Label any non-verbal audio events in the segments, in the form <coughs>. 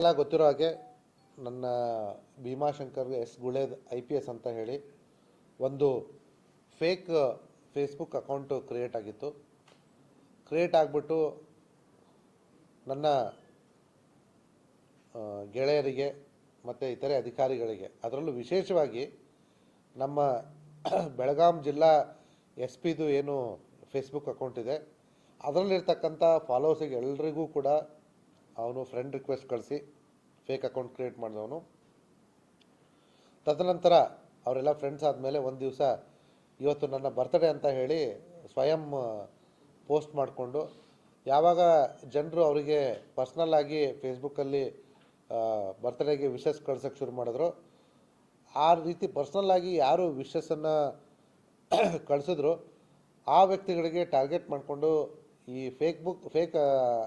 ಎಲ್ಲ ಗೊತ್ತಿರೋ ಹಾಗೆ ನನ್ನ Bhimashankar S Guled I P S ಅಂತ ಹೇಳಿ ಒಂದು ಫೇಕ್ ಫೇಸ್ಬುಕ್ ಅಕೌಂಟು ಕ್ರಿಯೇಟ್ ಆಗಿತ್ತು. ಕ್ರಿಯೇಟ್ ಆಗಿಬಿಟ್ಟು ನನ್ನ ಗೆಳೆಯರಿಗೆ ಮತ್ತು ಇತರೆ ಅಧಿಕಾರಿಗಳಿಗೆ, ಅದರಲ್ಲೂ ವಿಶೇಷವಾಗಿ ನಮ್ಮ <clears throat> ಬೆಳಗಾಂ ಜಿಲ್ಲಾ ಎಸ್ ಪಿದು ಏನು ಫೇಸ್ಬುಕ್ ಅಕೌಂಟ್ ಇದೆ, ಅದರಲ್ಲಿರ್ತಕ್ಕಂಥ ಫಾಲೋವರ್ಸಿಗೆ ಎಲ್ರಿಗೂ ಕೂಡ ಅವನು ಫ್ರೆಂಡ್ ರಿಕ್ವೆಸ್ಟ್ ಕಳಿಸಿ ಫೇಕ್ ಅಕೌಂಟ್ ಕ್ರಿಯೇಟ್ ಮಾಡಿದವನು. ತದನಂತರ ಅವರೆಲ್ಲ ಫ್ರೆಂಡ್ಸ್ ಆದಮೇಲೆ ಒಂದು ದಿವಸ ಇವತ್ತು ನನ್ನ ಬರ್ತಡೇ ಅಂತ ಹೇಳಿ ಸ್ವಯಂ ಪೋಸ್ಟ್ ಮಾಡಿಕೊಂಡು, ಯಾವಾಗ ಜನರು ಅವರಿಗೆ ಪರ್ಸ್ನಲ್ಲಾಗಿ ಫೇಸ್ಬುಕ್ಕಲ್ಲಿ ಬರ್ತಡೇಗೆ ವಿಶಸ್ ಕಳ್ಸೋಕ್ಕೆ ಶುರು ಮಾಡಿದ್ರು, ಆ ರೀತಿ ಪರ್ಸ್ನಲ್ಲಾಗಿ ಯಾರು ವಿಶಸ್ಸನ್ನು <coughs> ಕಳಿಸಿದ್ರು, ಆ ವ್ಯಕ್ತಿಗಳಿಗೆ ಟಾರ್ಗೆಟ್ ಮಾಡಿಕೊಂಡು ಈ fake book fake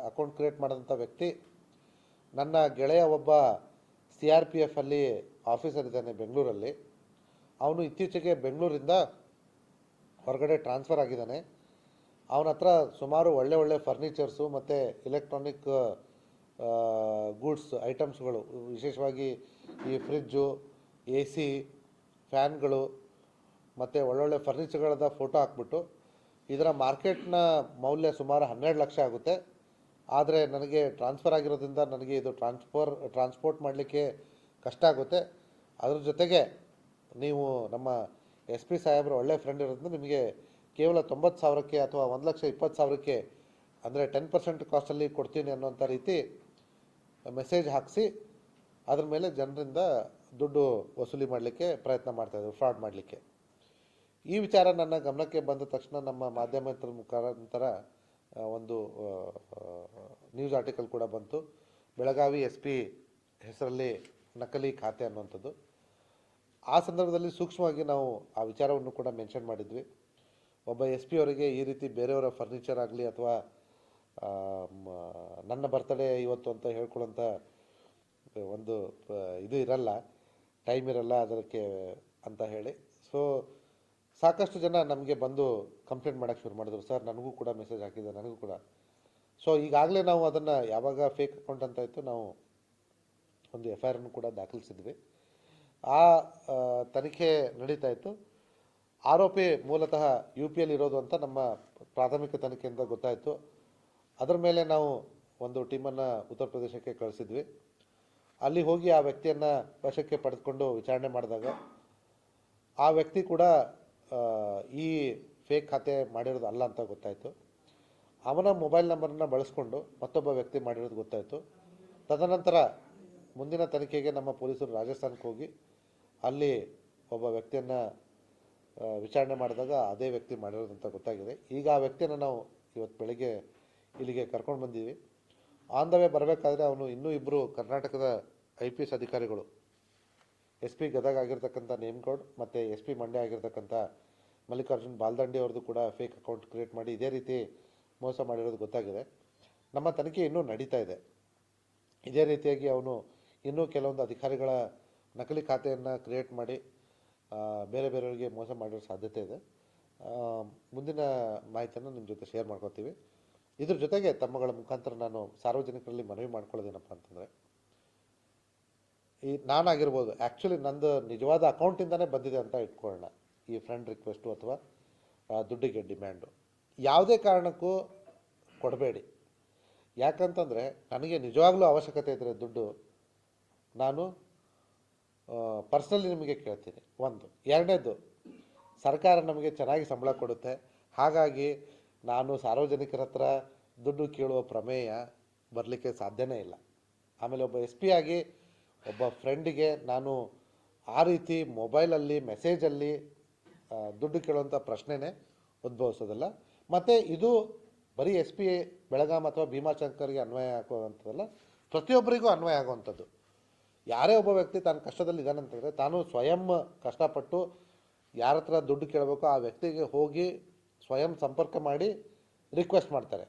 account create ಮಾಡಿದಂಥ ವ್ಯಕ್ತಿ, ನನ್ನ ಗೆಳೆಯ ಒಬ್ಬ ಸಿ ಆರ್ ಪಿ ಎಫಲ್ಲಿ ಆಫೀಸರ್ ಇದ್ದಾನೆ ಬೆಂಗಳೂರಲ್ಲಿ. ಅವನು ಇತ್ತೀಚೆಗೆ ಬೆಂಗಳೂರಿಂದ ಹೊರಗಡೆ ಟ್ರಾನ್ಸ್ಫರ್ ಆಗಿದ್ದಾನೆ. ಅವನ ಹತ್ರ ಸುಮಾರು ಒಳ್ಳೆ ಒಳ್ಳೆ ಫರ್ನಿಚರ್ಸು ಮತ್ತು ಇಲೆಕ್ಟ್ರಾನಿಕ್ ಗೂಡ್ಸ್ ಐಟಮ್ಸ್ಗಳು ವಿಶೇಷವಾಗಿ ಈ ಫ್ರಿಜ್ಜು ಎ ಸಿ ಫ್ಯಾನ್ಗಳು ಮತ್ತು ಒಳ್ಳೊಳ್ಳೆ ಫರ್ನಿಚರ್ಗಳದ ಫೋಟೋ ಹಾಕ್ಬಿಟ್ಟು ಇದರ ಮಾರ್ಕೆಟ್ನ ಮೌಲ್ಯ ಸುಮಾರು ಹನ್ನೆರಡು ಲಕ್ಷ ಆಗುತ್ತೆ. ಆದರೆ ನನಗೆ ಟ್ರಾನ್ಸ್ಫರ್ ಆಗಿರೋದ್ರಿಂದ ನನಗೆ ಇದು ಟ್ರಾನ್ಸ್ಫರ್, ಟ್ರಾನ್ಸ್ಪೋರ್ಟ್ ಮಾಡಲಿಕ್ಕೆ ಕಷ್ಟ ಆಗುತ್ತೆ. ಅದ್ರ ಜೊತೆಗೆ ನೀವು ನಮ್ಮ ಎಸ್ ಪಿ ಸಾಹೇಬ್ರು ಒಳ್ಳೆ ಫ್ರೆಂಡ್ ಇರೋದ್ರಿಂದ ನಿಮಗೆ ಕೇವಲ ತೊಂಬತ್ತು ಸಾವಿರಕ್ಕೆ ಅಥವಾ ಒಂದು ಲಕ್ಷ ಇಪ್ಪತ್ತು ಸಾವಿರಕ್ಕೆ ಅಂದರೆ ಟೆನ್ ಪರ್ಸೆಂಟ್ ಕಾಸ್ಟಲ್ಲಿ ಕೊಡ್ತೀನಿ ಅನ್ನೋಂಥ ರೀತಿ ಮೆಸೇಜ್ ಹಾಕಿಸಿ ಅದ್ರ ಮೇಲೆ ಜನರಿಂದ ದುಡ್ಡು ವಸೂಲಿ ಮಾಡಲಿಕ್ಕೆ ಪ್ರಯತ್ನ ಮಾಡ್ತಾಯಿದ್ರು ಫ್ರಾಡ್ ಮಾಡಲಿಕ್ಕೆ. ಈ ವಿಚಾರ ನನ್ನ ಗಮನಕ್ಕೆ ಬಂದ ತಕ್ಷಣ ನಮ್ಮ ಮಾಧ್ಯಮದ ಮುಖಾಂತರ ಒಂದು ನ್ಯೂಸ್ ಆರ್ಟಿಕಲ್ ಕೂಡ ಬಂತು. ಬೆಳಗಾವಿ ಎಸ್ ಪಿ ಹೆಸರಲ್ಲಿ ನಕಲಿ ಖಾತೆ ಅನ್ನುವಂಥದ್ದು. ಆ ಸಂದರ್ಭದಲ್ಲಿ ಸೂಕ್ಷ್ಮವಾಗಿ ನಾವು ಆ ವಿಚಾರವನ್ನು ಕೂಡ ಮೆನ್ಷನ್ ಮಾಡಿದ್ವಿ. ಒಬ್ಬ ಎಸ್ ಪಿ ಅವರಿಗೆ ಈ ರೀತಿ ಬೇರೆಯವರ ಫರ್ನಿಚರ್ ಆಗಲಿ ಅಥವಾ ನನ್ನ ಬರ್ತಡೇ ಇವತ್ತು ಅಂತ ಹೇಳ್ಕೊಳ್ಳೋಂಥ ಒಂದು ಇದು ಇರಲ್ಲ. ಟೈಮ್ ಇರಲ್ಲ ಅದಕ್ಕೆ ಅಂತ ಹೇಳಿ. ಸೊ ಸಾಕಷ್ಟು ಜನ ನಮಗೆ ಬಂದು ಕಂಪ್ಲೇಂಟ್ ಮಾಡೋಕ್ಕೆ ಶುರು ಮಾಡಿದ್ರು. ಸರ್, ನನಗೂ ಕೂಡ ಮೆಸೇಜ್ ಹಾಕಿದೆ ನನಗೂ ಕೂಡ. ಸೊ ಈಗಾಗಲೇ ನಾವು ಅದನ್ನು ಯಾವಾಗ ಫೇಕ್ ಅಕೌಂಟ್ ಅಂತ ಇತ್ತು, ನಾವು ಒಂದು ಎಫ್ ಐ ಕೂಡ ದಾಖಲಿಸಿದ್ವಿ. ಆ ತನಿಖೆ ನಡೀತಾ ಇತ್ತು. ಆರೋಪಿ ಮೂಲತಃ ಯು ಪಿ ಎಲ್ ಇರೋದು ಅಂತ ನಮ್ಮ ಪ್ರಾಥಮಿಕ ತನಿಖೆಯಿಂದ ಗೊತ್ತಾಯಿತು. ಅದರ ಮೇಲೆ ನಾವು ಒಂದು ಟೀಮನ್ನು ಉತ್ತರ ಪ್ರದೇಶಕ್ಕೆ ಕಳಿಸಿದ್ವಿ. ಅಲ್ಲಿ ಹೋಗಿ ಆ ವ್ಯಕ್ತಿಯನ್ನು ವಶಕ್ಕೆ ಪಡೆದುಕೊಂಡು ವಿಚಾರಣೆ ಮಾಡಿದಾಗ, ಆ ವ್ಯಕ್ತಿ ಕೂಡ ಈ ಫೇಕ್ ಖಾತೆ ಮಾಡಿರೋದು ಅಲ್ಲ ಅಂತ ಗೊತ್ತಾಯಿತು. ಅವನ ಮೊಬೈಲ್ ನಂಬರನ್ನು ಬಳಸ್ಕೊಂಡು ಮತ್ತೊಬ್ಬ ವ್ಯಕ್ತಿ ಮಾಡಿರೋದು ಗೊತ್ತಾಯಿತು. ತದನಂತರ ಮುಂದಿನ ತನಿಖೆಗೆ ನಮ್ಮ ಪೊಲೀಸರು ರಾಜಸ್ಥಾನಕ್ಕೆ ಹೋಗಿ ಅಲ್ಲಿ ಒಬ್ಬ ವ್ಯಕ್ತಿಯನ್ನು ವಿಚಾರಣೆ ಮಾಡಿದಾಗ ಅದೇ ವ್ಯಕ್ತಿ ಮಾಡಿರೋದು ಅಂತ ಗೊತ್ತಾಗಿದೆ. ಈಗ ಆ ವ್ಯಕ್ತಿಯನ್ನು ನಾವು ಇವತ್ತು ಬೆಳಿಗ್ಗೆ ಇಲ್ಲಿಗೆ ಕರ್ಕೊಂಡು ಬಂದೀವಿ ಆನ್ ದ ವೇ ಬರಬೇಕಾದ್ರೆ ಅವನು ಇನ್ನೂ ಇಬ್ಬರು ಕರ್ನಾಟಕದ ಐ ಪಿ ಎಸ್ ಅಧಿಕಾರಿಗಳು ಎಸ್ ಪಿ ಗದಗ ಆಗಿರ್ತಕ್ಕಂಥ ನೇಮ್ಗೌಡ್ ಮತ್ತು ಎಸ್ ಪಿ ಮಂಡ್ಯ ಆಗಿರ್ತಕ್ಕಂಥ ಮಲ್ಲಿಕಾರ್ಜುನ್ ಬಾಲ್ದಂಡಿ ಅವ್ರದ್ದು ಕೂಡ ಫೇಕ್ ಅಕೌಂಟ್ ಕ್ರಿಯೇಟ್ ಮಾಡಿ ಇದೇ ರೀತಿ ಮೋಸ ಮಾಡಿರೋದು ಗೊತ್ತಾಗಿದೆ. ನಮ್ಮ ತನಿಖೆ ಇನ್ನೂ ನಡೀತಾ ಇದೆ. ಇದೇ ರೀತಿಯಾಗಿ ಅವನು ಇನ್ನೂ ಕೆಲವೊಂದು ಅಧಿಕಾರಿಗಳ ನಕಲಿ ಖಾತೆಯನ್ನು ಕ್ರಿಯೇಟ್ ಮಾಡಿ ಬೇರೆ ಬೇರೆಯವರಿಗೆ ಮೋಸ ಮಾಡಿರೋ ಸಾಧ್ಯತೆ ಇದೆ. ಮುಂದಿನ ಮಾಹಿತಿಯನ್ನು ನಿಮ್ಮ ಜೊತೆ ಶೇರ್ ಮಾಡ್ಕೊತೀವಿ ಇದ್ರ ಜೊತೆಗೆ ತಮ್ಮಗಳ ಮುಖಾಂತರ ನಾನು ಸಾರ್ವಜನಿಕರಲ್ಲಿ ಮನವಿ ಮಾಡ್ಕೊಳ್ಳೋದೇನಪ್ಪ ಅಂತಂದರೆ ಈ ನಾನಾಗಿರ್ಬೋದು ಆ್ಯಕ್ಚುಲಿ ನಂದು ನಿಜವಾದ ಅಕೌಂಟಿಂದನೇ ಬಂದಿದೆ ಅಂತ ಇಟ್ಕೊಳ್ಳೋಣ. ಈ ಫ್ರೆಂಡ್ ರಿಕ್ವೆಸ್ಟು ಅಥವಾ ದುಡ್ಡಿಗೆ ಡಿಮ್ಯಾಂಡು ಯಾವುದೇ ಕಾರಣಕ್ಕೂ ಕೊಡಬೇಡಿ. ಯಾಕಂತಂದರೆ ನನಗೆ ನಿಜವಾಗ್ಲೂ ಅವಶ್ಯಕತೆ ಇದ್ದರೆ ದುಡ್ಡು ನಾನು ಪರ್ಸ್ನಲಿ ನಿಮಗೆ ಕೇಳ್ತೀನಿ. ಒಂದು. ಎರಡನೇದು, ಸರ್ಕಾರ ನಮಗೆ ಚೆನ್ನಾಗಿ ಸಂಬಳ ಕೊಡುತ್ತೆ. ಹಾಗಾಗಿ ನಾನು ಸಾರ್ವಜನಿಕರ ಹತ್ರ ದುಡ್ಡು ಕೇಳುವ ಪ್ರಮೇಯ ಬರಲಿಕ್ಕೆ ಸಾಧ್ಯನೇ ಇಲ್ಲ. ಆಮೇಲೆ ಒಬ್ಬ ಎಸ್ ಪಿ ಆಗಿ ಒಬ್ಬ ಫ್ರೆಂಡಿಗೆ ನಾನು ಆ ರೀತಿ ಮೊಬೈಲಲ್ಲಿ ಮೆಸೇಜಲ್ಲಿ ದುಡ್ಡು ಕೇಳುವಂಥ ಪ್ರಶ್ನೆನೇ ಉದ್ಭವಿಸೋದಿಲ್ಲ. ಮತ್ತು ಇದು ಬರೀ ಎಸ್ ಪಿ ಬೆಳಗಾಂ ಅಥವಾ ಭೀಮಾಶಂಕರ್ಗೆ ಅನ್ವಯ ಆಗುವಂಥದ್ದಲ್ಲ, ಪ್ರತಿಯೊಬ್ಬರಿಗೂ ಅನ್ವಯ ಆಗುವಂಥದ್ದು. ಯಾರೇ ಒಬ್ಬ ವ್ಯಕ್ತಿ ತಾನು ಕಷ್ಟದಲ್ಲಿ ಇದ್ದಾನಂತಂದರೆ ತಾನು ಸ್ವಯಂ ಕಷ್ಟಪಟ್ಟು ಯಾರ ಹತ್ರ ದುಡ್ಡು ಕೇಳಬೇಕು ಆ ವ್ಯಕ್ತಿಗೆ ಹೋಗಿ ಸ್ವಯಂ ಸಂಪರ್ಕ ಮಾಡಿ ರಿಕ್ವೆಸ್ಟ್ ಮಾಡ್ತಾರೆ.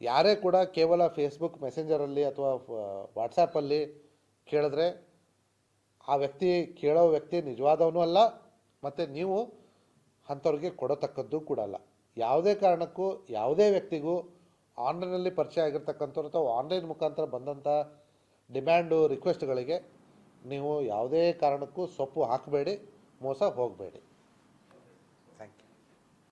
ಯಾರೇ ಕೂಡ ಕೇವಲ ಫೇಸ್ಬುಕ್ ಮೆಸೆಂಜರಲ್ಲಿ ಅಥವಾ ವಾಟ್ಸಪ್ಪಲ್ಲಿ ಕೇಳಿದ್ರೆ ಆ ವ್ಯಕ್ತಿ ಕೇಳೋ ವ್ಯಕ್ತಿ ನಿಜವಾದವನು ಅಲ್ಲ, ಮತ್ತು ನೀವು ಅಂಥವ್ರಿಗೆ ಕೊಡತಕ್ಕದ್ದು ಕೂಡ ಅಲ್ಲ. ಯಾವುದೇ ಕಾರಣಕ್ಕೂ, ಯಾವುದೇ ವ್ಯಕ್ತಿಗೂ ಆನ್ಲೈನಲ್ಲಿ ಪರಿಚಯ ಆಗಿರ್ತಕ್ಕಂಥವ್ರು ಅಥವಾ ಆನ್ಲೈನ್ ಮುಖಾಂತರ ಬಂದಂಥ ಡಿಮ್ಯಾಂಡು, ರಿಕ್ವೆಸ್ಟ್ಗಳಿಗೆ ನೀವು ಯಾವುದೇ ಕಾರಣಕ್ಕೂ ಸೊಪ್ಪು ಹಾಕಬೇಡಿ, ಮೋಸ ಹೋಗಬೇಡಿ.